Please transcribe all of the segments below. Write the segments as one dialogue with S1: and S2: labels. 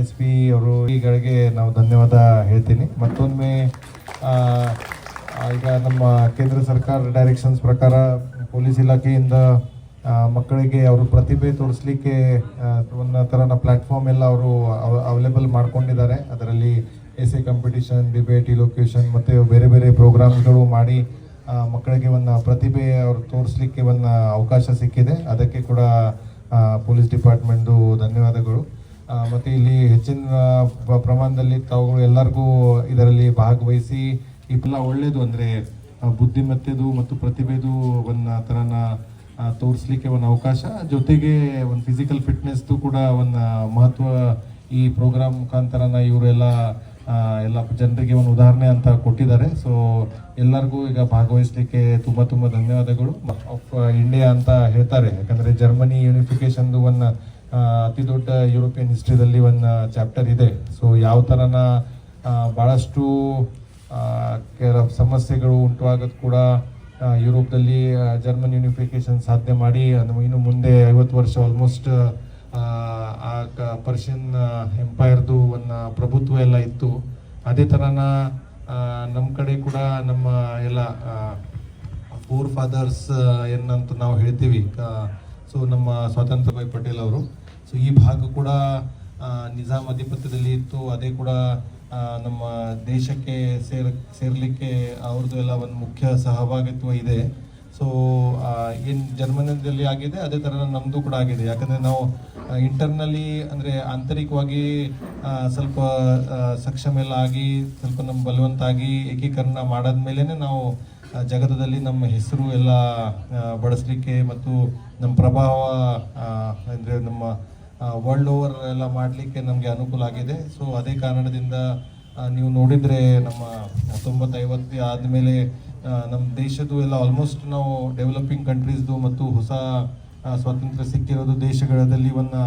S1: S P ಅವರು ಈಗಳಿಗೆ ನಾವು ಧನ್ಯವಾದ ಹೇಳ್ತೀನಿ. ಮತ್ತೊಮ್ಮೆ ಈಗ ನಮ್ಮ ಕೇಂದ್ರ ಸರ್ಕಾರ ಡೈರೆಕ್ಷನ್ಸ್ ಪ್ರಕಾರ ಪೊಲೀಸ್ ಇಲಾಖೆಯಿಂದ ಮಕ್ಕಳಿಗೆ ಅವರು ಪ್ರತಿಭೆ ತೋರಿಸ್ಲಿಕ್ಕೆ ಒಂದು ಥರನ ಪ್ಲ್ಯಾಟ್ಫಾರ್ಮ್ ಎಲ್ಲ ಅವರು ಅವೈಲೇಬಲ್ ಮಾಡ್ಕೊಂಡಿದ್ದಾರೆ. ಅದರಲ್ಲಿ ಎಸ್ ಕಾಂಪಿಟಿಷನ್ ಡಿಬೇಟ್ ಇಲೊಕ್ಯೂಷನ್ ಮತ್ತು ಬೇರೆ ಬೇರೆ ಪ್ರೋಗ್ರಾಮ್ಗಳು ಮಾಡಿ ಮಕ್ಕಳಿಗೆ ಒಂದು ಪ್ರತಿಭೆ ಅವರು ತೋರಿಸ್ಲಿಕ್ಕೆ ಒಂದು ಅವಕಾಶ ಸಿಕ್ಕಿದೆ. ಅದಕ್ಕೆ ಕೂಡ ಪೊಲೀಸ್ ಡಿಪಾರ್ಟ್ಮೆಂಟ್ದು ಧನ್ಯವಾದಗಳು. ಮತ್ತೆ ಇಲ್ಲಿ ಹೆಚ್ಚಿನ ಪ್ರ- ಪ್ರಮಾಣದಲ್ಲಿ ತಾವುಗಳು ಎಲ್ಲರಿಗೂ ಇದರಲ್ಲಿ ಭಾಗವಹಿಸಿ ಇದೆಲ್ಲ ಒಳ್ಳೆಯದು ಅಂದರೆ ಬುದ್ಧಿಮತ್ತೆದು ಮತ್ತು ಪ್ರತಿಭೆದು ಒಂದು ಥರನ ತೋರಿಸ್ಲಿಕ್ಕೆ ಒಂದು ಅವಕಾಶ, ಜೊತೆಗೆ ಒಂದು ಫಿಸಿಕಲ್ ಫಿಟ್ನೆಸ್ದು ಕೂಡ ಒಂದು ಮಹತ್ವ ಈ ಪ್ರೋಗ್ರಾಮ್ ಮುಖಾಂತರನ ಇವರೆಲ್ಲ ಎಲ್ಲ ಜನರಿಗೆ ಒಂದು ಉದಾಹರಣೆ ಅಂತ ಕೊಟ್ಟಿದ್ದಾರೆ. ಸೊ ಎಲ್ಲರಿಗೂ ಈಗ ಭಾಗವಹಿಸಲಿಕ್ಕೆ ತುಂಬ ತುಂಬ ಧನ್ಯವಾದಗಳು. ಆಫ್ ಇಂಡಿಯಾ ಅಂತ ಹೇಳ್ತಾರೆ. ಯಾಕಂದರೆ ಜರ್ಮನಿ ಯೂನಿಫಿಕೇಶನ್ದು ಒಂದು ಅತಿ ದೊಡ್ಡ ಯುರೋಪಿಯನ್ ಹಿಸ್ಟ್ರಿದಲ್ಲಿ ಒಂದು ಚಾಪ್ಟರ್ ಇದೆ. ಸೊ ಯಾವ ಥರನ ಭಾಳಷ್ಟು ಕೆಲ ಸಮಸ್ಯೆಗಳು ಉಂಟುವಾಗೋದು ಕೂಡ ಯುರೋಪ್ದಲ್ಲಿ ಜರ್ಮನ್ ಯೂನಿಫಿಕೇಶನ್ ಸಾಧನೆ ಮಾಡಿ ಇನ್ನು ಮುಂದೆ ಐವತ್ತು ವರ್ಷ ಆಲ್ಮೋಸ್ಟ್ ಆ ಕ- ಪರ್ಷಿಯನ್ ಎಂಪೈರ್ದು ಒಂದು ಪ್ರಭುತ್ವ ಎಲ್ಲ ಇತ್ತು. ಅದೇ ಥರನ ನಮ್ಮ ಕಡೆ ಕೂಡ ನಮ್ಮ ಎಲ್ಲ ಫೋರ್ ಫಾದರ್ಸ್ ಏನಂತ ನಾವು ಹೇಳ್ತೀವಿ ಸೊ ನಮ್ಮ ಸ್ವಾತಂತ್ರ್ಯ ಭಾಯ್ ಪಟೇಲ್ ಅವರು. ಸೊ ಈ ಭಾಗ ಕೂಡ ನಿಜಾಮ್ ಅಧಿಪತ್ಯದಲ್ಲಿ ಇತ್ತು. ಅದೇ ಕೂಡ ನಮ್ಮ ದೇಶಕ್ಕೆ ಸೇರ್, ಸೇರಲಿಕ್ಕೆ ಅವ್ರದ್ದು ಎಲ್ಲ ಒಂದು ಮುಖ್ಯ ಸಹಭಾಗಿತ್ವ ಇದೆ. ಸೊ ಏನು ಜರ್ಮನಿಯಲ್ಲಿ ಆಗಿದೆ, ಅದೇ ಥರ ನಮ್ಮದು ಕೂಡ ಆಗಿದೆ. ಯಾಕಂದರೆ ನಾವು ಇಂಟರ್ನಲಿ ಅಂದರೆ ಆಂತರಿಕವಾಗಿ ಸ್ವಲ್ಪ ಸಕ್ಷಮೆಲ್ಲ ಆಗಿ, ಸ್ವಲ್ಪ ನಮ್ಮ ಬಲವಂತಾಗಿ ಏಕೀಕರಣ ಏಕೀಕರಣ ಮೇಲೇ ನಾವು ಜಗತ್ತದಲ್ಲಿ ನಮ್ಮ ಹೆಸರು ಎಲ್ಲ ಬಳಸಲಿಕ್ಕೆ ಮತ್ತು ನಮ್ಮ ಪ್ರಭಾವ ಅಂದರೆ ನಮ್ಮ ವರ್ಲ್ಡ್ ಓವರ್ ಎಲ್ಲ ಮಾಡಲಿಕ್ಕೆ ನಮಗೆ ಅನುಕೂಲ ಆಗಿದೆ. ಸೊ ಅದೇ ಕಾರಣದಿಂದ ನೀವು ನೋಡಿದರೆ ನಮ್ಮ ಹತ್ತೊಂಬತ್ತು ಐವತ್ತು ಆದಮೇಲೆ ನಮ್ಮ ದೇಶದ್ದು ಎಲ್ಲ ಆಲ್ಮೋಸ್ಟ್ ನಾವು ಡೆವಲಪಿಂಗ್ ಕಂಟ್ರೀಸ್ದು ಮತ್ತು ಹೊಸ ಸ್ವಾತಂತ್ರ್ಯ ಸಿಕ್ಕಿರೋದು ದೇಶಗಳಲ್ಲಿ ಒಂದು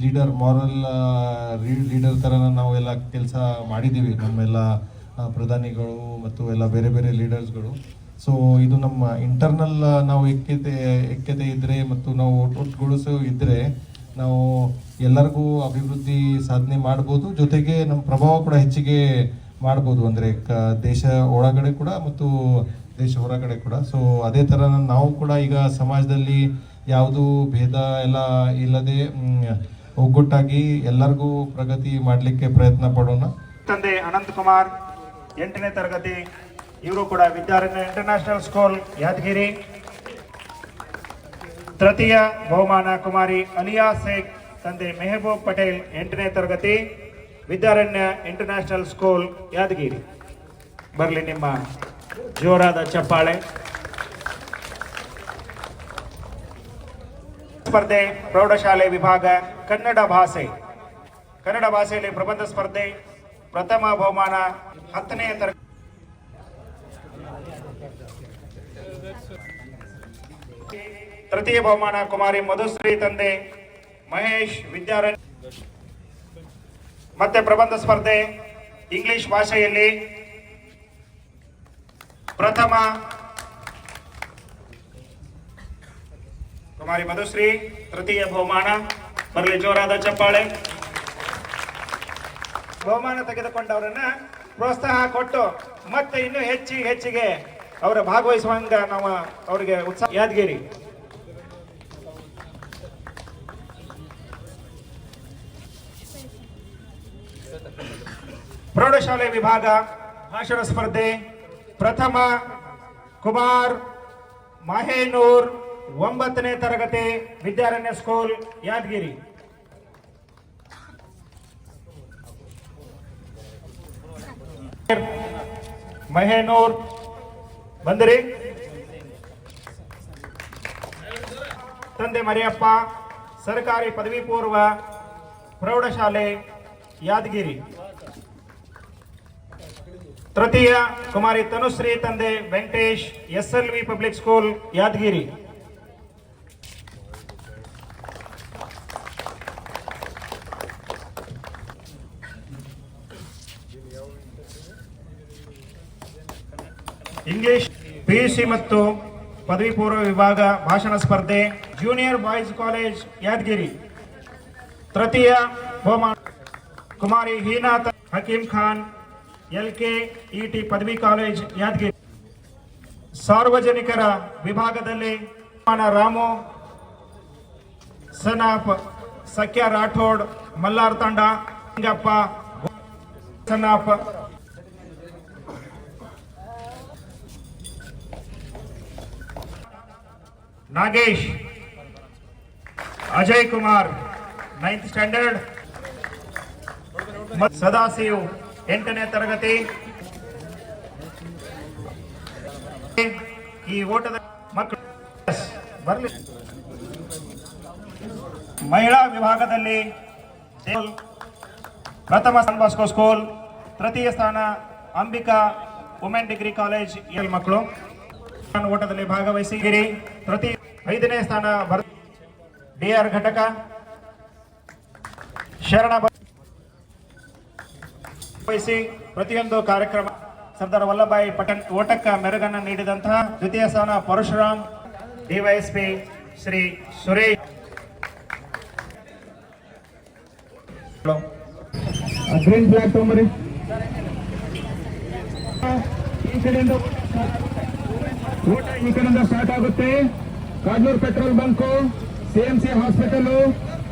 S1: ಲೀಡರ್ ಮಾರಲ್ ಲೀಡರ್ ಥರ ನಾವು ಎಲ್ಲ ಕೆಲಸ ಮಾಡಿದ್ದೀವಿ ನಮ್ಮೆಲ್ಲ ಪ್ರಧಾನಿಗಳು ಮತ್ತು ಎಲ್ಲ ಬೇರೆ ಬೇರೆ ಲೀಡರ್ಸ್ಗಳು ಸೊ ಇದು ನಮ್ಮ ಇಂಟರ್ನಲ್ ನಾವು ಎಕ್ಕೆತೆ ಎಕ್ಕೆತೆ ಇದ್ದರೆ ಮತ್ತು ನಾವು ಒಟ್ಟುಗೂಡಿಸೋ ಇದ್ದರೆ ನಾವು ಎಲ್ಲರಿಗೂ ಅಭಿವೃದ್ಧಿ ಸಾಧನೆ ಮಾಡ್ಬೋದು. ಜೊತೆಗೆ ನಮ್ಮ ಪ್ರಭಾವ ಕೂಡ ಹೆಚ್ಚಿಗೆ ಮಾಡ್ಬೋದು. ಅಂದರೆ, ಕ, ದೇಶ ಒಳಗಡೆ ಕೂಡ ಮತ್ತು ದೇಶ ಹೊರಗಡೆ ಕೂಡ. ಸೊ ಅದೇ ಥರ ನಾವು ಕೂಡ ಈಗ ಸಮಾಜದಲ್ಲಿ ಯಾವುದು ಭೇದ ಎಲ್ಲ ಇಲ್ಲದೆ ಒಗ್ಗಟ್ಟಾಗಿ ಎಲ್ಲರಿಗೂ ಪ್ರಗತಿ ಮಾಡಲಿಕ್ಕೆ ಪ್ರಯತ್ನ ಪಡೋಣ.
S2: ತಂದೆ ಅನಂತ್ ಕುಮಾರ್ ಎಂಟನೇ ತರಗತಿ. ಇವರು ಕೂಡ ವಿದ್ಯಾರಣ್ಯ ಇಂಟರ್ನ್ಯಾಷನಲ್ ಸ್ಕೂಲ್ ಯಾದಗಿರಿ. ತೃತೀಯ ಬಹುಮಾನ ಕುಮಾರಿ ಅಲಿಯಾ ಶೇಖ್ ತಂದೆ ಮೆಹಬೂಬ್ ಪಟೇಲ್ ಎಂಟನೇ ತರಗತಿ, ವಿದ್ಯಾರಣ್ಯ ಇಂಟರ್ನ್ಯಾಷನಲ್ ಸ್ಕೂಲ್ ಯಾದಗಿರಿ. ಬರಲಿ ನಿಮ್ಮ ಜೋರಾದ ಚಪ್ಪಾಳೆ. ಸ್ಪರ್ಧೆ ಪ್ರೌಢಶಾಲೆ ವಿಭಾಗ ಕನ್ನಡ ಭಾಷೆ. ಕನ್ನಡ ಭಾಷೆಯಲ್ಲಿ ಪ್ರಬಂಧ ಸ್ಪರ್ಧೆ, ಪ್ರಥಮ ಬಹುಮಾನ, ಹತ್ತನೇ ತರಗತಿ. ತೃತೀಯ ಬಹುಮಾನ ಕುಮಾರಿ ಮಧುಶ್ರೀ ತಂದೆ ಮಹೇಶ್ ವಿದ್ಯಾರಣ್ಯ ಮತ್ತೆ ಪ್ರಬಂಧ ಸ್ಪರ್ಧೆ, ಇಂಗ್ಲಿಷ್ ಭಾಷೆಯಲ್ಲಿ ಪ್ರಥಮ ಕುಮಾರಿ ಮಧುಶ್ರೀ, ತೃತೀಯ ಬಹುಮಾನ, ಬರಲಿ ಜೋರಾದ ಚಪ್ಪಾಳೆ. ಬಹುಮಾನ ತೆಗೆದುಕೊಂಡವರನ್ನ ಪ್ರೋತ್ಸಾಹ ಕೊಟ್ಟು ಮತ್ತೆ ಇನ್ನೂ ಹೆಚ್ಚಿಗೆ ಹೆಚ್ಚಿಗೆ ಅವರ ಭಾಗವಹಿಸುವಂಗ ನಾವು ಅವರಿಗೆ ಉತ್ಸಾಹ ಯಾದಗಿರಿ. ಪ್ರೌಢಶಾಲೆ ವಿಭಾಗ, ಭಾಷಣ ಸ್ಪರ್ಧೆ, ಪ್ರಥಮ ಕುಮಾರ್ ಮಹೇನೂರ್ ಒಂಬತ್ತನೇ ತರಗತಿ, ವಿದ್ಯಾರಣ್ಯ ಸ್ಕೂಲ್, ಯಾದಗಿರಿ. ಮಹೇನೂರ್ ಬಂದಿರಿ. ತಂದೆ ಮರಿಯಪ್ಪ, ಸರ್ಕಾರಿ ಪದವಿ ಪೂರ್ವ ಪ್ರೌಢಶಾಲೆ, ಯಾದಗಿರಿ. ತೃತೀಯ ಕುಮಾರಿ ತನುಶ್ರೀ, ತಂದೆ Venkatesh, S L V public school, Yadagiri. English PUC ಮತ್ತು ಪದವಿ ಪೂರ್ವ ವಿಭಾಗ ಭಾಷಣ ಸ್ಪರ್ಧೆ ಜೂನಿಯರ್ ಬಾಯ್ಸ್ ಕಾಲೇಜ್ ಯಾದಗಿರಿ. ತೃತೀಯ ಬಹುಮಾನ ಕುಮಾರಿ Hinath Hakim Khan L K E T ಪದವಿ ಕಾಲೇಜ್, ಯಾದಗಿರಿ. ಸಾರ್ವಜನಿಕರ ವಿಭಾಗದಲ್ಲಿ ರಾಮು ಸನಾಪ್ ಸಖ್ಯ ರಾಠೋಡ್, ಮಲ್ಲಾರ್ ತಂಡ, Singappa son of Nagesh, Ajay Kumar ninth standard Sadashiv, ಎಂಟನೇ ತರಗತಿ. ಈ ಓಟದ ಮಕ್ಕಳು ಬರಲಿ. ಮಹಿಳಾ ವಿಭಾಗದಲ್ಲಿ ಪ್ರಥಮ ಬಾಸ್ಕೋ ಸ್ಕೂಲ್ ತೃತೀಯ ಸ್ಥಾನ Ambika women degree college L ಮಕ್ಕಳು. ಓಟದಲ್ಲಿ ಭಾಗವಹಿಸಿಗಿರಿ ತೃತೀಯ ಐದನೇ ಸ್ಥಾನ ಬರ್ ಡಿ ಆರ್ ಘಟಕ. ಶರಣ ವಹಿಸಿ ಪ್ರತಿಯೊಂದು ಕಾರ್ಯಕ್ರಮ. ಸರ್ದಾರ್ ವಲ್ಲಭಾಯಿ ಪಟೇಲ್ ಓಟಕ್ಕ ಮೆರುಗನ್ನು ನೀಡಿದಂತಹ ದ್ವಿತೀಯ ಸ್ಥಾನ Parashuram, D Y S P Shri Suresh.
S3: Green flag ಈ ಕಡೆಯಿಂದ ಸ್ಟಾರ್ಟ್ ಆಗುತ್ತೆ. Kadnur petrol bunk C M C hospital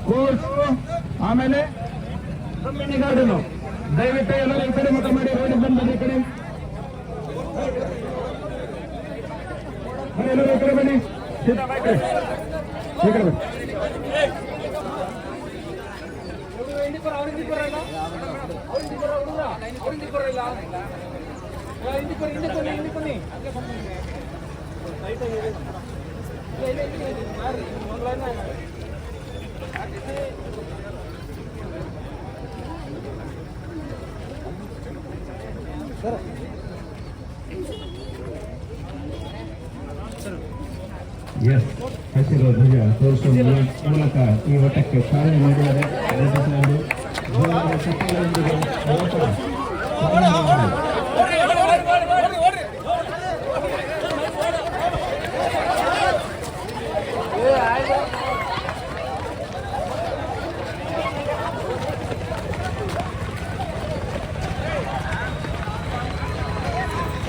S3: court ಆಮೇಲೆ ಕಮ್ಯುನಿ ಗಾರ್ಡನು ದಯವಿಟ್ಟು ಎಲ್ಲ ಈ ಕಡೆ ಮುಖ ಮಾಡಿ ರೋಡಿಗೆ ಬಂದ ಈ ಕಡೆ ಬನ್ನಿ, ಎಲ್ಲರೂ ಈ ಕಡೆ ಬನ್ನಿ ಸೀದಾ ಬಾ ಈ ಕಡೆ. ಈ ಕಡೆ ಬನ್ನಿ ಎಸ್ ಹಸಿರು ಧ್ವಜ ತೋರಿಸುವ ಮೂಲ- ಮೂಲಕ ಈ ಓಟಕ್ಕೆ ಚಾಲನೆ ನೀಡಿದರೆ ಜೋರಾದ ಚಪ್ಪಾಳೆಯೊಂದಿಗೆ ಓಟ